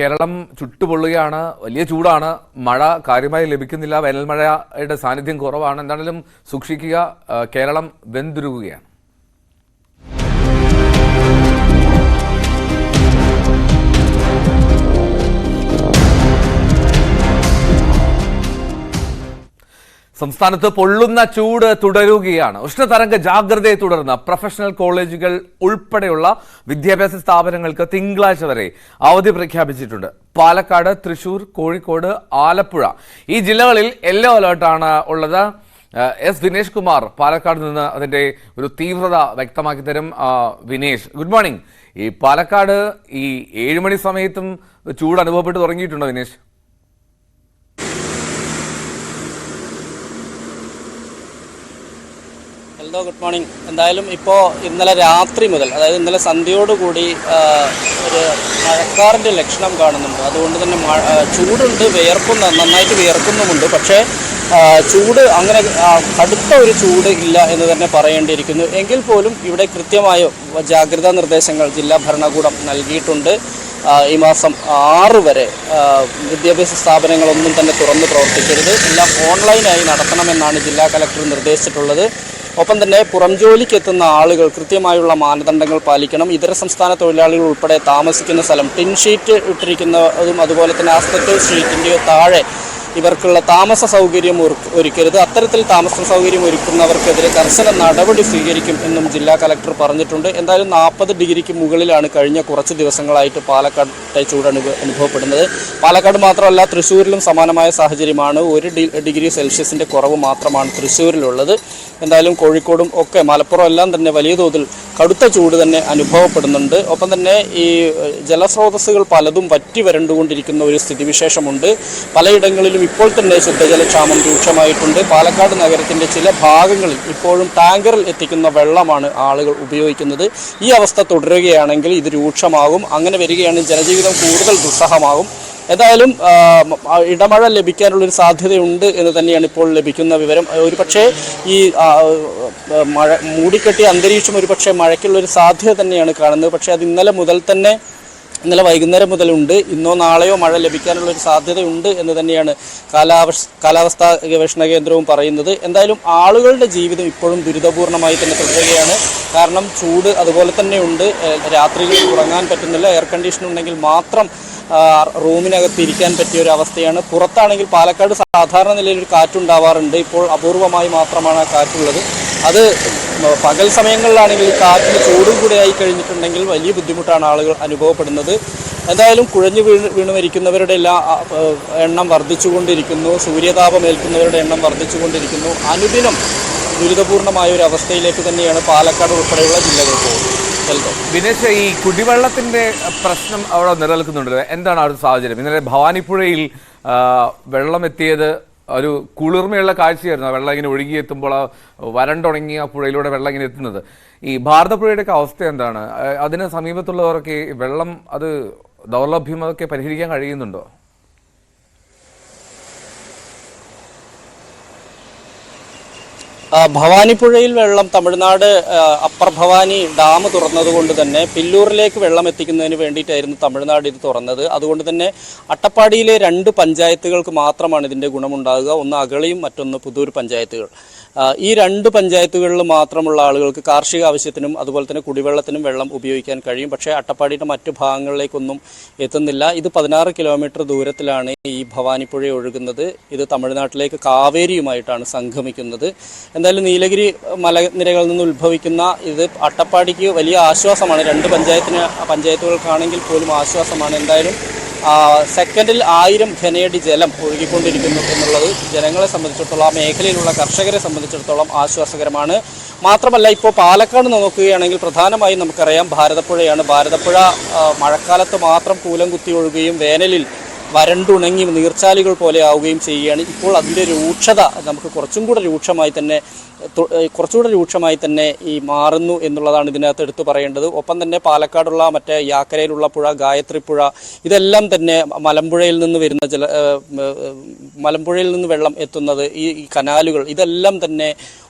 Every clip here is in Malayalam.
കേരളം ചുട്ടുപൊള്ളുകയാണ് വലിയ ചൂടാണ് മഴ കാര്യമായി ലഭിക്കുന്നില്ല വേനൽമഴയുടെ സാന്നിധ്യം കുറവാണ്. എന്താണെങ്കിലും സൂക്ഷിക്കുക കേരളം വെന്തുരുകുകയാണ്. സംസ്ഥാനത്ത് പൊള്ളുന്ന ചൂട് തുടരുകയാണ്. ഉഷ്ണതരംഗ ജാഗ്രതയെ തുടർന്ന് പ്രൊഫഷണൽ കോളേജുകൾ ഉൾപ്പെടെയുള്ള വിദ്യാഭ്യാസ സ്ഥാപനങ്ങൾക്ക് തിങ്കളാഴ്ച വരെ അവധി പ്രഖ്യാപിച്ചിട്ടുണ്ട്. പാലക്കാട് തൃശൂർ കോഴിക്കോട് ആലപ്പുഴ. ഈ ജില്ലകളിൽ യെല്ലോ അലേർട്ടാണ് ഉള്ളത്. എസ് വിനേഷ് കുമാർ പാലക്കാട് നിന്ന് അതിന്റെ ഒരു തീവ്രത വ്യക്തമാക്കി തരും. വിനേഷ് ഗുഡ് മോർണിംഗ് ഈ പാലക്കാട് ഈ ഏഴുമണി സമയത്തും ചൂട് അനുഭവപ്പെട്ട് തുടങ്ങിയിട്ടുണ്ടോ വിനേഷ് ഹലോ ഗുഡ് മോർണിംഗ്. എന്തായാലും ഇപ്പോൾ ഇന്നലെ രാത്രി മുതൽ അതായത് ഇന്നലെ സന്ധ്യയോടുകൂടി ഒരു മഴക്കാറിന്റെ ലക്ഷണം കാണുന്നുണ്ട്. അതുകൊണ്ട് തന്നെ ചൂടുണ്ട് വിയർക്കുന്ന നന്നായിട്ട് വിയർക്കുന്നുമുണ്ട്. പക്ഷേ ചൂട് അങ്ങനെ കടുത്ത ഒരു ചൂട് ഇല്ല എന്ന് തന്നെ പറയേണ്ടിയിരിക്കുന്നു. എങ്കിൽ പോലും ഇവിടെ കൃത്യമായ ജാഗ്രതാ നിർദ്ദേശങ്ങൾ ജില്ലാ ഭരണകൂടം നൽകിയിട്ടുണ്ട്. ഈ മാസം ആറ് വരെ വിദ്യാഭ്യാസ സ്ഥാപനങ്ങളൊന്നും തന്നെ തുറന്ന് പ്രവർത്തിക്കരുത്. എല്ലാം ഓൺലൈനായി നടത്തണമെന്നാണ് ജില്ലാ കലക്ടർ നിർദ്ദേശിച്ചിട്ടുള്ളത്. ഒപ്പം തന്നെ പുറം ജോലിക്ക് എത്തുന്ന ആളുകൾ കൃത്യമായുള്ള മാനദണ്ഡങ്ങൾ പാലിക്കണം. ഇതര സംസ്ഥാന തൊഴിലാളികൾ ഉൾപ്പെടെ താമസിക്കുന്ന സ്ഥലം ടിൻ ഷീറ്റ് ഇട്ടിരിക്കുന്നതും അതുപോലെ തന്നെ ആസ്പെക്ട് ഷീറ്റിന്റെയോ താഴെ ഇവർക്കുള്ള താമസ സൗകര്യം ഒരുക്കരുത്. അത്തരത്തിൽ താമസ സൗകര്യം ഒരുക്കുന്നവർക്കെതിരെ കർശന നടപടി സ്വീകരിക്കും എന്നും ജില്ലാ കലക്ടർ പറഞ്ഞിട്ടുണ്ട്. എന്തായാലും നാൽപ്പത് ഡിഗ്രിക്ക് മുകളിലാണ് കഴിഞ്ഞ കുറച്ച് ദിവസങ്ങളായിട്ട് പാലക്കാട്ടെ ചൂട് അനുഭവപ്പെടുന്നത്. പാലക്കാട് മാത്രമല്ല തൃശ്ശൂരിലും സമാനമായ സാഹചര്യമാണ്. ഒരു ഡിഗ്രി സെൽഷ്യസിന്റെ കുറവ് മാത്രമാണ് തൃശ്ശൂരിലുള്ളത്. എന്തായാലും കോഴിക്കോടും ഒക്കെ മലപ്പുറം എല്ലാം തന്നെ വലിയ തോതിൽ കടുത്ത ചൂട് തന്നെ അനുഭവപ്പെടുന്നുണ്ട്. ഒപ്പം തന്നെ ഈ ജലസ്രോതസ്സുകൾ പലതും വറ്റി വരണ്ടുകൊണ്ടിരിക്കുന്ന ഒരു സ്ഥിതിവിശേഷമുണ്ട്. പലയിടങ്ങളിലും ഇപ്പോൾ തന്നെ ശുദ്ധജലക്ഷാമം രൂക്ഷമായിട്ടുണ്ട്. പാലക്കാട് നഗരത്തിന്റെ ചില ഭാഗങ്ങളിൽ ഇപ്പോഴും ടാങ്കറിൽ എത്തിക്കുന്ന വെള്ളമാണ് ആളുകൾ ഉപയോഗിക്കുന്നത്. ഈ അവസ്ഥ തുടരുകയാണെങ്കിൽ ഇത് രൂക്ഷമാകും. അങ്ങനെ വരികയാണെങ്കിൽ ജനജീവിതം കൂടുതൽ ദുസ്സഹമാകും. ഏതായാലും ഇടമഴ ലഭിക്കാനുള്ളൊരു സാധ്യതയുണ്ട് എന്ന് തന്നെയാണ് ഇപ്പോൾ ലഭിക്കുന്ന വിവരം. ഒരു പക്ഷേ ഈ മഴ മൂടിക്കെട്ടിയ അന്തരീക്ഷം ഒരു പക്ഷേ മഴയ്ക്കുള്ളൊരു സാധ്യത തന്നെയാണ് കാണുന്നത്. പക്ഷേ അത് ഇന്നലെ മുതൽ തന്നെ ഇന്നലെ വൈകുന്നേരം മുതലുണ്ട്. ഇന്നോ നാളെയോ മഴ ലഭിക്കാനുള്ള ഒരു സാധ്യതയുണ്ട് എന്ന് തന്നെയാണ് കാലാവസ്ഥ കാലാവസ്ഥാ ഗവേഷണ കേന്ദ്രവും പറയുന്നത്. എന്തായാലും ആളുകളുടെ ജീവിതം ഇപ്പോഴും ദുരിതപൂർണമായി തന്നെ തുടരുകയാണ്. കാരണം ചൂട് അതുപോലെ തന്നെ ഉണ്ട്. രാത്രിയിൽ ഉറങ്ങാൻ പറ്റുന്നില്ല. എയർ കണ്ടീഷൻ ഉണ്ടെങ്കിൽ മാത്രം റൂമിനകത്ത് ഇരിക്കാൻ പറ്റിയ ഒരു അവസ്ഥയാണ്. പുറത്താണെങ്കിൽ പാലക്കാട് സാധാരണ നിലയിൽ ഒരു കാറ്റുണ്ടാവാറുണ്ട്. ഇപ്പോൾ അപൂർവമായി മാത്രമാണ് ആ കാറ്റുള്ളത്. അത് പകൽ സമയങ്ങളിലാണെങ്കിൽ കാറ്റിന് ചൂടും കൂടെ ആയി കഴിഞ്ഞിട്ടുണ്ടെങ്കിൽ വലിയ ബുദ്ധിമുട്ടാണ് ആളുകൾ അനുഭവപ്പെടുന്നത്. എന്തായാലും കുഴഞ്ഞു വീണ് വീണ് മരിക്കുന്നവരുടെ എല്ലാ എണ്ണം വർദ്ധിച്ചുകൊണ്ടിരിക്കുന്നു. സൂര്യതാപം ഏൽക്കുന്നവരുടെ എണ്ണം വർദ്ധിച്ചുകൊണ്ടിരിക്കുന്നു. അനുദിനം ദുരിതപൂർണമായ ഒരു അവസ്ഥയിലേക്ക് തന്നെയാണ് പാലക്കാട് ഉൾപ്പെടെയുള്ള ജില്ലകൾ വിനേഷ് ഈ കുടിവെള്ളത്തിന്റെ പ്രശ്നം അവിടെ നിലനിൽക്കുന്നുണ്ട് എന്താണ് ആ ഒരു സാഹചര്യം? ഇന്നലെ ഭവാനിപ്പുഴയിൽ വെള്ളം എത്തിയത് ഒരു കുളിർമയുള്ള കാഴ്ചയായിരുന്നു ആ വെള്ളം ഇങ്ങനെ ഒഴുകിയെത്തുമ്പോൾ ആ വരണ്ടുണങ്ങിയ പുഴയിലൂടെ വെള്ളം ഇങ്ങനെ എത്തുന്നത്. ഈ ഭാരതപ്പുഴയുടെയൊക്കെ അവസ്ഥ എന്താണ്? അതിന് സമീപത്തുള്ളവരൊക്കെ വെള്ളം അത് ദൗർലഭ്യം അതൊക്കെ പരിഹരിക്കാൻ കഴിയുന്നുണ്ടോ? ഭവാനിപ്പുഴയിൽ വെള്ളം തമിഴ്നാട് അപ്പർ ഭവാനി ഡാം തുറന്നതുകൊണ്ട് തന്നെ പില്ലൂരിലേക്ക് വെള്ളം എത്തിക്കുന്നതിന് വേണ്ടിയിട്ടായിരുന്നു തമിഴ്നാട് ഇത് തുറന്നത്. അതുകൊണ്ട് തന്നെ അട്ടപ്പാടിയിലെ രണ്ട് പഞ്ചായത്തുകൾക്ക് മാത്രമാണ് ഇതിന്റെ ഗുണമുണ്ടാകുക. ഒന്ന് അഗളിയും മറ്റൊന്ന് പുതൂർ പഞ്ചായത്തുകൾ. ഈ രണ്ട് പഞ്ചായത്തുകളിൽ മാത്രമുള്ള ആളുകൾക്ക് കാർഷിക ആവശ്യത്തിനും അതുപോലെ തന്നെ കുടിവെള്ളത്തിനും വെള്ളം ഉപയോഗിക്കാൻ കഴിയും. പക്ഷേ അട്ടപ്പാടിയുടെ മറ്റു ഭാഗങ്ങളിലേക്കൊന്നും എത്തുന്നില്ല. ഇത് പതിനാറ് കിലോമീറ്റർ ദൂരത്തിലാണ് ഈ ഭവാനിപ്പുഴ ഒഴുകുന്നത്. ഇത് തമിഴ്നാട്ടിലേക്ക് കാവേരിയുമായിട്ടാണ് സംഗമിക്കുന്നത്. എന്തായാലും നീലഗിരി മലനിരകളിൽ നിന്ന് ഉത്ഭവിക്കുന്ന ഇത് അട്ടപ്പാടിക്ക് വലിയ ആശ്വാസമാണ്. രണ്ട് പഞ്ചായത്തിന് പഞ്ചായത്തുകൾക്കാണെങ്കിൽ പോലും ആശ്വാസമാണ്. എന്തായാലും സെക്കൻഡിൽ ആയിരം ഘനയടി ജലം ഒഴുകിക്കൊണ്ടിരിക്കുന്നു എന്നുള്ളത് ജനങ്ങളെ സംബന്ധിച്ചിടത്തോളം ആ മേഖലയിലുള്ള കർഷകരെ സംബന്ധിച്ചിടത്തോളം ആശ്വാസകരമാണ്. മാത്രമല്ല ഇപ്പോൾ പാലക്കാട് നോക്കുകയാണെങ്കിൽ പ്രധാനമായും നമുക്കറിയാം ഭാരതപ്പുഴയാണ്. ഭാരതപ്പുഴ മഴക്കാലത്ത് മാത്രം കൂലം കുത്തി ഒഴുകുകയും വേനലിൽ വരണ്ടുണങ്ങി നീർച്ചാലുകൾ പോലെ ആവുകയും ചെയ്യുകയാണ്. ഇപ്പോൾ അതിന്റെ രൂക്ഷത നമുക്ക് കുറച്ചും കൂടെ രൂക്ഷമായി തന്നെ കുറച്ചുകൂടെ രൂക്ഷമായി തന്നെ ഈ മാറുന്നു എന്നുള്ളതാണ് ഇതിനകത്ത് എടുത്തു പറയേണ്ടത്. ഒപ്പം തന്നെ പാലക്കാടുള്ള മറ്റേ യാക്കരയിലുള്ള പുഴ ഗായത്രി പുഴ ഇതെല്ലാം തന്നെ മലമ്പുഴയിൽ നിന്ന് വരുന്ന ജല മലമ്പുഴയിൽ നിന്ന് വെള്ളം എത്തുന്നത് ഈ കനാലുകൾ ഇതെല്ലാം തന്നെ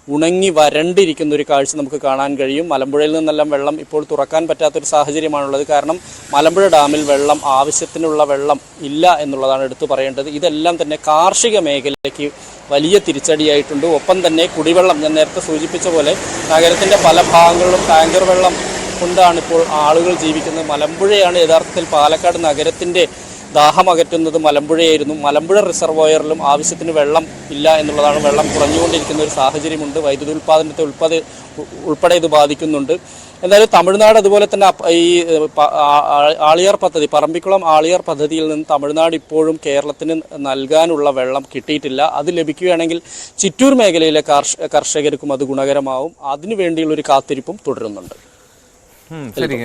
ഉണങ്ങി വരണ്ടിരിക്കുന്ന ഒരു കാഴ്ച നമുക്ക് കാണാൻ കഴിയും. മലമ്പുഴയിൽ നിന്നെല്ലാം വെള്ളം ഇപ്പോൾ തുറക്കാൻ പറ്റാത്തൊരു സാഹചര്യമാണുള്ളത്. കാരണം മലമ്പുഴ ഡാമിൽ വെള്ളം ആവശ്യത്തിനുള്ള വെള്ളം ഇല്ല എന്നുള്ളതാണ് എടുത്തു പറയേണ്ടത്. ഇതെല്ലാം തന്നെ കാർഷിക മേഖലയ്ക്ക് വലിയ തിരിച്ചടിയായിട്ടുണ്ട്. ഒപ്പം തന്നെ കുടിവെള്ളം ഞാൻ നേരത്തെ സൂചിപ്പിച്ച പോലെ നഗരത്തിന്റെ പല ഭാഗങ്ങളിലും ടാങ്കർ വെള്ളം കൊണ്ടാണ് ഇപ്പോൾ ആളുകൾ ജീവിക്കുന്നത്. മലമ്പുഴയാണ് യഥാർത്ഥത്തിൽ പാലക്കാട് നഗരത്തിന്റെ ദാഹം അകറ്റുന്നത് മലമ്പുഴയായിരുന്നു. മലമ്പുഴ റിസർവോയറിലും ആവശ്യത്തിന് വെള്ളം ഇല്ല എന്നുള്ളതാണ് വെള്ളം കുറഞ്ഞുകൊണ്ടിരിക്കുന്ന ഒരു സാഹചര്യമുണ്ട്. വൈദ്യുതി ഉൽപ്പാദനത്തെ ഉൾപ്പെടെ ഉൾപ്പെടെ ഇത് ബാധിക്കുന്നുണ്ട്. എന്തായാലും തമിഴ്നാട് അതുപോലെ തന്നെ ഈ ആളിയാർ പദ്ധതി പറമ്പിക്കുളം ആളിയാർ പദ്ധതിയിൽ നിന്ന് തമിഴ്നാട് ഇപ്പോഴും കേരളത്തിന് നൽകാനുള്ള വെള്ളം കിട്ടിയിട്ടില്ല. അത് ലഭിക്കുകയാണെങ്കിൽ ചിറ്റൂർ മേഖലയിലെ കർഷ കർഷകർക്കും അത് ഗുണകരമാവും. അതിനു വേണ്ടിയുള്ള ഒരു കാത്തിരിപ്പും തുടരുന്നുണ്ട്. ശരി.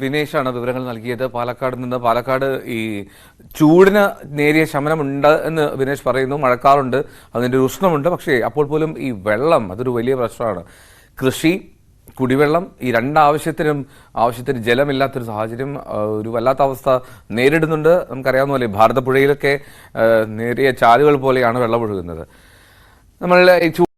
ബിനേഷ് ആണ് വിവരങ്ങൾ നൽകിയത്. പാലക്കാട് നിന്ന് പാലക്കാട് ഈ ചൂടിന് നേരിയ ശമനമുണ്ട് എന്ന് ബിനേഷ് പറയുന്നു. മഴക്കാറുണ്ട്. അതിന്റെ ഒരു ഉഷ്ണമുണ്ട്. പക്ഷേ അപ്പോൾ പോലും ഈ വെള്ളം അതൊരു വലിയ പ്രശ്നമാണ്. കൃഷി കുടിവെള്ളം ഈ രണ്ടാവശ്യത്തിനും ആവശ്യത്തിന് ജലമില്ലാത്തൊരു സാഹചര്യം ഒരു വല്ലാത്ത അവസ്ഥ നേരിടുന്നുണ്ട്. നമുക്കറിയാവുന്ന പോലെ ഭാരതപ്പുഴയിലൊക്കെ നേരിയ ചാലുകൾ പോലെയാണ് വെള്ളം ഒഴുകുന്നത്. നമ്മൾ ഈ